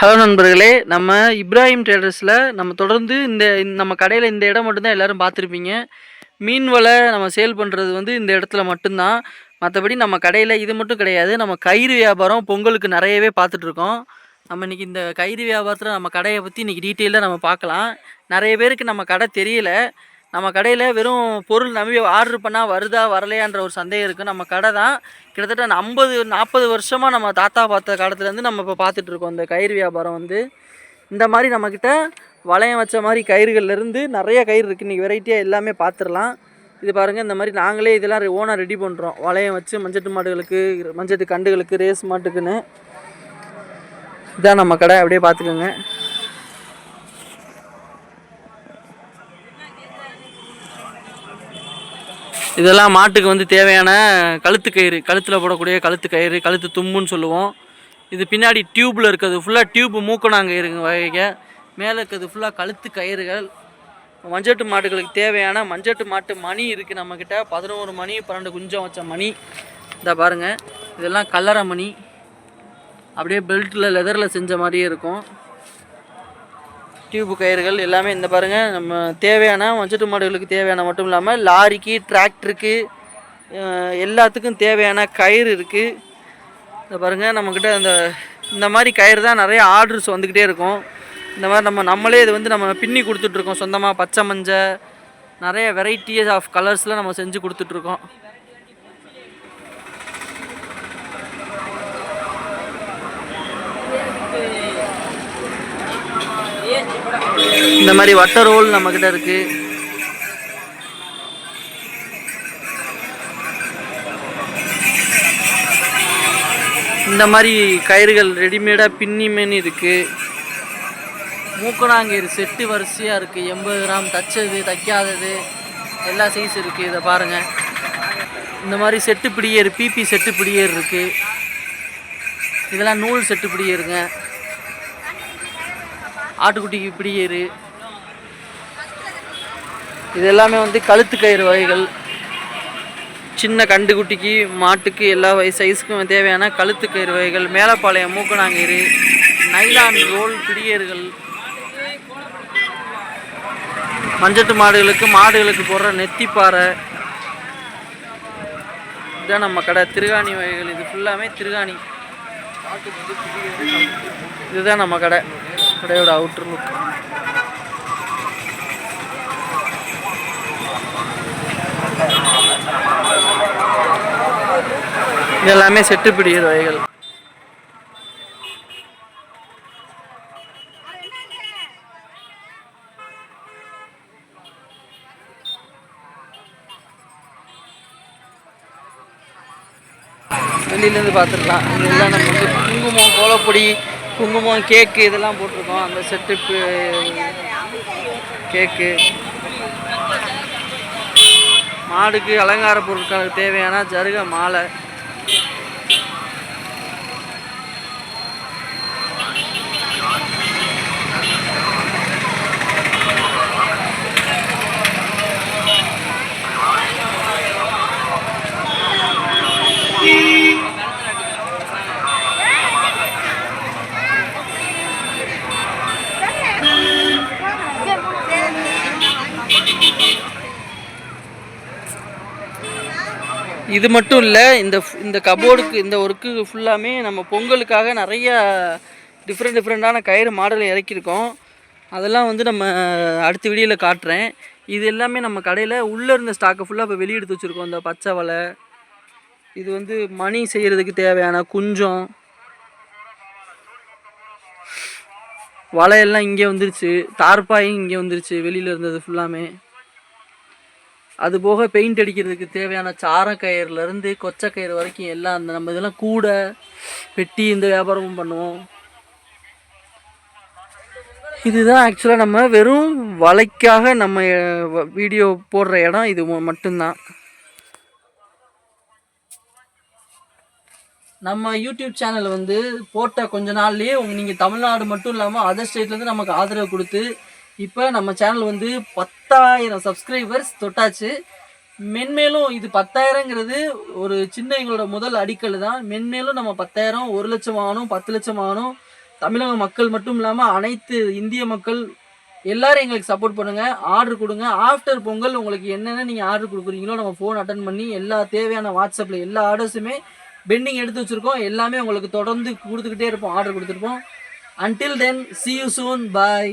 Hello நண்பர்களே நம்ம இப்ராஹிம் ட்ரேடர்ஸில் நம்ம தொடர்ந்து இந்த நம்ம கடையில் இந்த இடம் மட்டும்தான் எல்லோரும் பார்த்துருப்பீங்க. மீன் வலை நம்ம சேல் பண்ணுறது வந்து இந்த இடத்துல மட்டும்தான். மற்றபடி நம்ம கடையில் இது மட்டும் கிடையாது. நம்ம கயிறு வியாபாரம் பொங்கலுக்கு நிறையவே பார்த்துட்ருக்கோம். நம்ம இன்றைக்கி இந்த கயிறு வியாபாரத்தில் நம்ம கடையை பற்றி இன்றைக்கி டீட்டெயிலாக நம்ம பார்க்கலாம். நிறைய பேருக்கு நம்ம கடை தெரியல. நம்ம கடையில் வெறும் பொருள் நம்பி ஆர்டர் பண்ணால் வருதா வரலையான்ற ஒரு சந்தேகம் இருக்குது நம்ம கடை தான் கிட்டத்தட்ட ஐம்பது நாற்பது வருஷமாக நம்ம தாத்தா பார்த்த காலத்துலேருந்து நம்ம இப்போ பார்த்துட்ருக்கோம் இந்த கயிறு வியாபாரம் வந்து இந்த மாதிரி நம்மக்கிட்ட வளையம் வச்ச மாதிரி கயிறுகள்லேருந்து நிறைய கயிறு இருக்குது இன்றைக்கி வெரைட்டியாக எல்லாமே பார்த்துடலாம். இது பாருங்கள் இந்த மாதிரி நாங்களே இதெல்லாம் ஓனாக ரெடி பண்ணுறோம் வளையம் வச்சு மஞ்சட்டு மாடுகளுக்கு மஞ்சட்டு கண்டுகளுக்கு ரேஸ் மாட்டுக்குன்னு. இதான் நம்ம கடை. அப்படியே பார்த்துக்கோங்க. இதெல்லாம் மாட்டுக்கு வந்து தேவையான கழுத்து கயிறு கழுத்தில் போடக்கூடிய கழுத்து கயிறு கழுத்து தும்புன்னு சொல்லுவோம். இது பின்னாடி டியூப்பில் இருக்கிறது ஃபுல்லாக டியூப் மூக்கணாங்கயிறுங்க வகைங்க. மேலே இருக்கிறது ஃபுல்லாக கழுத்து கயிறுகள். மஞ்சட்டு மாடுகளுக்கு தேவையான மஞ்சட்டு மாட்டு மணி இருக்குது நம்மக்கிட்ட பதினோரு மணி பன்னெண்டு குஞ்சம் வச்ச மணி. இந்த பாருங்கள் இதெல்லாம் கல்லறை மணி. அப்படியே பெல்ட்டில் லெதரில் செஞ்ச மாதிரியே இருக்கும். டியூப் கயிறுகள் எல்லாமே இந்த பாருங்கள் நம்ம தேவையான மஞ்சட்டு மாடுகளுக்கு தேவையான மட்டும் இல்லாமல் லாரிக்கு டிராக்டருக்கு எல்லாத்துக்கும் தேவையான கயிறு இருக்குது இந்த பாருங்கள் நம்மக்கிட்ட அந்த இந்த மாதிரி கயிறு தான் நிறைய ஆர்டர்ஸ் வந்துக்கிட்டே இருக்கும். இந்த மாதிரி நம்ம நம்மளே இது வந்து நம்ம பின்னி கொடுத்துட்ருக்கோம் சொந்தமாக பச்சை மஞ்சள் நிறைய வெரைட்டிஸ் ஆஃப் கலர்ஸில் நம்ம செஞ்சு கொடுத்துட்ருக்கோம் இந்த மாதிரி வட்ட ரோல் நம்மக்கிட்ட இருக்குது இந்த மாதிரி கயிறுகள் ரெடிமேடாக பின்னி மேனி இருக்குது மூக்கணாங்கயிறு செட்டு வரிசையாக இருக்குது எண்பது கிராம் தச்சது தைக்காதது எல்லா சைஸ் இருக்குது இதை பாருங்கள் இந்த மாதிரி செட்டு பிடியேறு பிபி செட்டு பிடியேறு இருக்குது இதெல்லாம் நூல் செட்டு பிடியேறுங்க. ஆட்டுக்குட்டிக்கு பிடியேறு. இது எல்லாமே வந்து கழுத்து கயிறு வகைகள். சின்ன கண்டுக்குட்டிக்கு மாட்டுக்கு எல்லா வகை சைஸுக்கும் தேவையான கழுத்து கயிறு வகைகள். மேலப்பாளையம் மூக்கணாங்கயிறு நைலான் ரோல் பிடியர்கள் மஞ்சட்டு மாடுகளுக்கு மாடுகளுக்கு போடுற நெத்திப்பாறை. இதுதான் நம்ம கடை. திருகாணி வகைகள். இது ஃபுல்லாமே திருகாணி. இதுதான் நம்ம கடை. கடையோட அவுட்ரு லுக் இது எல்லாமே செட்டு பிடிக்கிற வகைகள். வெளியிலேருந்து பார்த்துருக்கலாம் இதெல்லாம் நம்ம வந்து குங்குமம் கோலப்பொடி குங்குமம் கேக்கு இதெல்லாம் போட்டிருக்கோம். அந்த செட்டு கேக்கு. மாடுக்கு அலங்கார பொருட்களுக்கு தேவையான ஜருக மாலை. இது மட்டும் இல்லை இந்த இந்த கபோர்டுக்கு இந்த ஒர்க்கு ஃபுல்லாமே நம்ம பொங்கலுக்காக நிறைய டிஃப்ரெண்ட் டிஃப்ரெண்ட்டான கயிறு மாடல் இறக்கியிருக்கோம். அதெல்லாம் வந்து நம்ம அடுத்த வீடியோவில் காட்டுறேன். இது எல்லாமே நம்ம கடையில் உள்ளே இருந்த ஸ்டாக்கை ஃபுல்லாக இப்போ வெளியெடுத்து வச்சுருக்கோம். இந்த பச்சை வலை இது வந்து மணி செய்கிறதுக்கு தேவையான குஞ்சம் வலையெல்லாம் இங்கே வந்துருச்சு தார்பாயும் இங்கே வந்துருச்சு வெளியில் இருந்தது ஃபுல்லாமே அது போக பெயிண்ட் அடிக்கிறதுக்கு தேவையான சாரக்கயிறுலேருந்து கொச்சக்கயிறு வரைக்கும் எல்லாம் அந்த நம்ம இதெல்லாம் கூடை பெட்டி இந்த வியாபாரமும் பண்ணுவோம். இதுதான் ஆக்சுவலாக நம்ம வெறும் வலைக்காக நம்ம வீடியோ போடுற இடம். இது மட்டும்தான். நம்ம யூடியூப் சேனல் வந்து போட்ட கொஞ்ச நாள்லேயே நீங்கள் தமிழ்நாடு மட்டும் இல்லாமல் அதர் ஸ்டேட்லேருந்து நமக்கு ஆதரவு கொடுத்து இப்போ நம்ம சேனல் வந்து பத்தாயிரம் சப்ஸ்கிரைபர்ஸ் தொட்டாச்சு. மென்மேலும் இது பத்தாயிரங்கிறது ஒரு சின்ன எங்களோட முதல் அடிக்கல் தான். மென்மேலும் நம்ம பத்தாயிரம் ஒரு லட்சம் ஆகணும் பத்து லட்சம் ஆகணும் தமிழக மக்கள் மட்டும் இல்லாமல் அனைத்து இந்திய மக்கள் எல்லாரும் எங்களுக்கு சப்போர்ட் பண்ணுங்கள் ஆர்டர் கொடுங்க. ஆஃப்டர் பொங்கல் உங்களுக்கு என்னென்ன நீங்கள் ஆர்டர் கொடுக்குறீங்களோ நம்ம ஃபோன் அட்டன் பண்ணி எல்லா தேவையான வாட்ஸ்அப்பில் எல்லா ஆர்டர்ஸுமே பெண்டிங் எடுத்து வச்சுருக்கோம். எல்லாமே உங்களுக்கு தொடர்ந்து கொடுத்துக்கிட்டே இருப்போம். ஆர்டர் கொடுத்துருப்போம். Until then see you soon bye